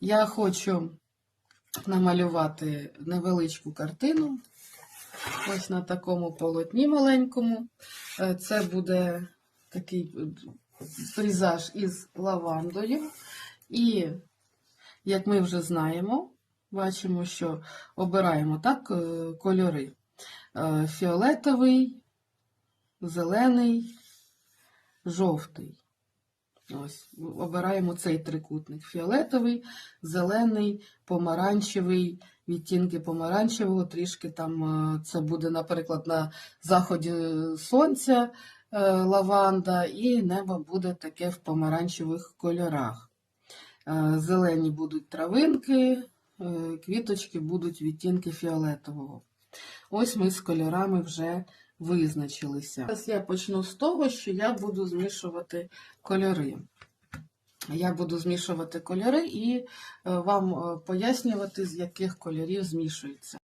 Я хочу намалювати невеличку картину. Ось на такому полотні маленькому. Е, Це буде такий е, пейзаж із лавандою. І, як ми вже знаємо, бачимо, що обираємо так е, кольори. Фіолетовий, зелений, жовтий. Ось, обираємо цей трикутник: фіолетовий, зелений, помаранчевий, відтінки помаранчевого, трішки там е, це буде, наприклад, на заході сонця е, лаванда, і небо буде таке в помаранчевих кольорах. Е, Зелені будуть травинки, квіточки будуть відтінки фіолетового. Ось ми з кольорами вже визначилися. Зараз я почну з того, що я буду змішувати кольори. Я буду змішувати кольори і е, вам е, пояснювати, з яких кольорів змішується.